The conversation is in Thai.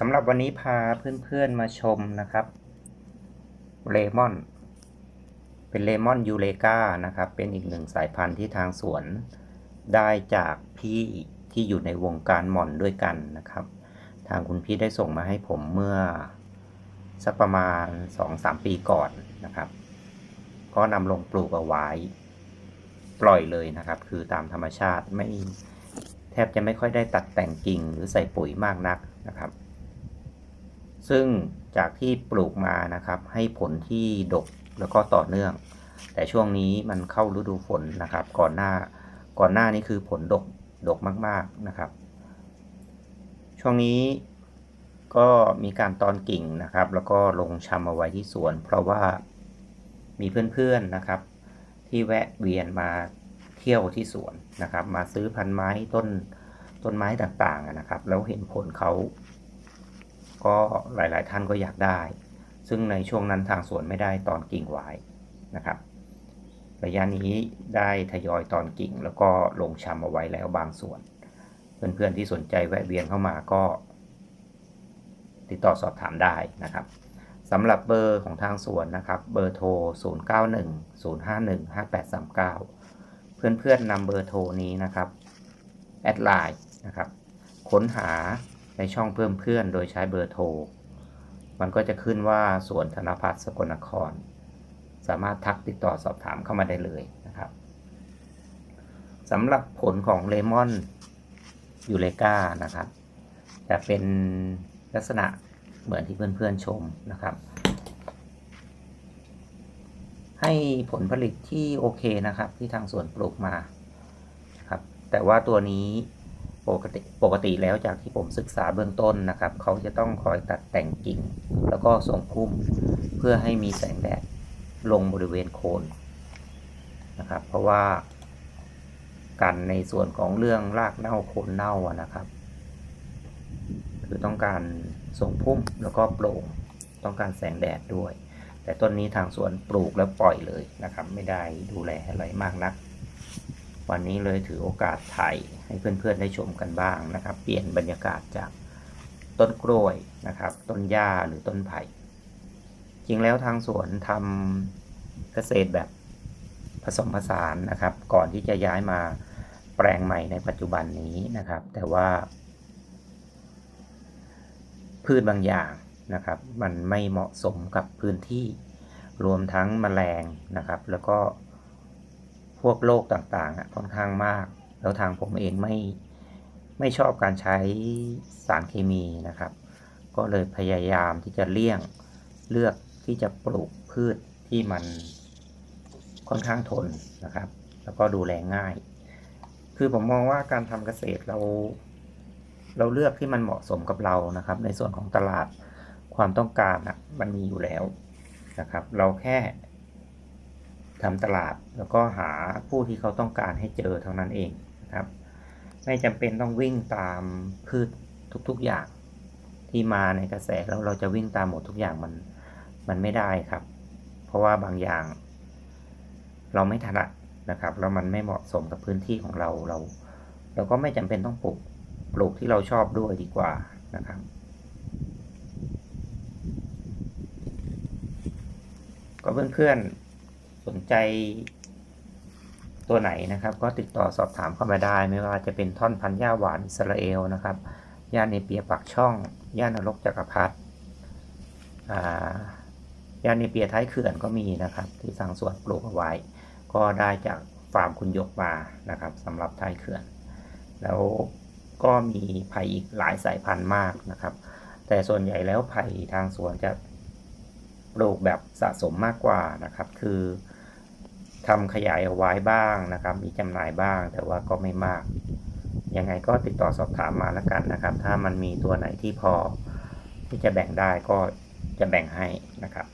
สำหรับวันนี้พาเพื่อนๆมาชมนะครับเลมอน เป็นเลมอนยูเลกานะครับ เป็นอีกหนึ่งสายพันธุ์ที่ทางสวน ได้จากพี่ที่อยู่ในวงการหม่อนด้วยกันนะครับ ทางคุณพี่ได้ส่งมาให้ผมเมื่อ สักประมาณ 2-3 ปีก่อนนะครับ ก็นำลงปลูกเอาไว้ ปล่อยเลยนะครับ คือตามธรรมชาติไม่แทบจะไม่ค่อยได้ตัดแต่งกิ่งหรือใส่ปุ๋ยมากนักนะครับ ซึ่งจากที่ปลูกมานะครับ ให้ผลที่ดกแล้วก็ต่อเนื่อง แต่ช่วงนี้มันเข้าฤดูฝนนะครับ ก่อนหน้าก่อนหน้านี้คือผลดกดกมาก ๆนะครับ ช่วงนี้ก็มีการตอนกิ่งนะครับ แล้วก็ลงชำเอาไว้ที่สวน เพราะว่ามีเพื่อนๆนะครับ ที่แวะเวียนมาเที่ยวที่สวนนะครับ มาซื้อพันไม้ต้นต้นไม้ต่างๆนะครับ แล้วเห็นผลเขา ก็หลาย ๆ ท่านก็อยากได้ ซึ่งในช่วงนั้นทางสวนไม่ได้ตอนกิ่งไว้นะครับ ระยะนี้ได้ทยอยตอนกิ่งแล้วก็ลงชำเอาไว้แล้วบางส่วน เพื่อน ๆ ที่สนใจแวะเวียนเข้ามาก็ ติดต่อสอบถามได้นะครับสำหรับเบอร์ของทางสวนนะครับ เบอร์โทร 0910515839 เพื่อนๆนำเบอร์โทรนี้นะครับ แอดไลน์นะครับ ค้นหา ในช่องเพิ่มเพื่อนโดยใช้เบอร์โทร มันก็จะขึ้นว่าสวนธนพัฒน์สกลนคร สามารถทักติดต่อสอบถามเข้ามาได้เลยนะครับสำหรับผลของเลมอนยูเลกานะครับ จะเป็นลักษณะเหมือนที่เพื่อนๆชมนะครับ ให้ผลผลิตที่โอเคนะครับ ที่ทางสวนปลูกมาครับ แต่ว่าตัวนี้ ปกติปกติแล้วจากที่ผมศึกษาเบื้องต้นนะครับ เขาจะต้องคอยตัดแต่งกิ่ง แล้วก็ส่งพุ่มเพื่อให้มีแสงแดดลงบริเวณโคนนะครับ เพราะว่ากันในส่วนของเรื่องรากเน่าโคนเน่านะครับ คือต้องการส่งพุ่มแล้วก็โปร่งต้องการแสงแดดด้วย แต่ต้นนี้ทางสวนปลูกแล้วปล่อยเลยนะครับ ไม่ได้ดูแลอะไรมากนัก วันนี้เลยถือโอกาสถ่ายให้เพื่อนๆได้ชมกันบ้างนะครับ เปลี่ยนบรรยากาศจากต้นกล้วยนะครับ ต้นหญ้าหรือต้นไผ่ จริงแล้วทางสวนทำเกษตรแบบผสมผสานนะครับ ก่อนที่จะย้ายมาแปลงใหม่ในปัจจุบันนี้นะครับ แต่ว่า พืชบางอย่างนะครับ มันไม่เหมาะสมกับพื้นที่รวมทั้งแมลงนะครับ แล้วก็ วกโรคต่างๆค่อนข้างมาก แล้วทางผมเองไม่ไม่ชอบการใช้สารเคมีนะครับ ก็เลยพยายามที่จะเลี่ยงเลือกที่จะปลูกพืชที่มันค่อนข้างทนนะครับ แล้วก็ดูแลง่าย คือผมมองว่าการทำเกษตรเรา เราเลือกที่มันเหมาะสมกับเรานะครับ ในส่วนของตลาดความต้องการนะมันมีอยู่แล้วนะครับ เราแค่ ทำตลาดแล้วก็หาผู้ที่เขาต้องการให้เจอเท่านั้นเองนะครับ ไม่จำเป็นต้องวิ่งตามพืชทุกๆอย่างที่มาในกระแสแล้วเราจะวิ่งตามหมดทุกอย่างมันมันไม่ได้ครับ เพราะว่าบางอย่าง เราไม่ถนัดนะครับแล้วมันไม่เหมาะสมกับพื้นที่ของเราเรา เราก็ไม่จำเป็นต้องปลูกปลูกที่เราชอบด้วยดีกว่านะครับ ก็เพื่อนๆ สนใจตัวไหนนะครับ ก็ติดต่อสอบถามเข้ามาได้ ไม่ว่าจะเป็นท่อนพันธุ์หญ้าหวานอิสราเอลนะครับหญ้าเนเปียปักช่องหญ้านรกจักรพรรดิอ่าหญ้าเนเปียท้ายเขื่อนก็มีนะครับ ที่ทางสวนปลูกเอาไว้ ก็ได้จากฟาร์มคุณยกมานะครับสำหรับท้ายเขื่อน แล้วก็มีไผ่อีกหลายสายพันธุ์มากนะครับ แต่ส่วนใหญ่แล้วไผ่ทางสวนจะปลูกแบบสะสมมากกว่านะครับ คือ ทำขยายเอาไว้บ้างนะครับ มีจำหน่ายบ้างแต่ว่าก็ไม่มาก ยังไงก็ติดต่อสอบถามมาแล้วกันนะครับ ถ้ามันมีตัวไหนที่พอที่จะแบ่งได้ก็จะแบ่งให้นะครับ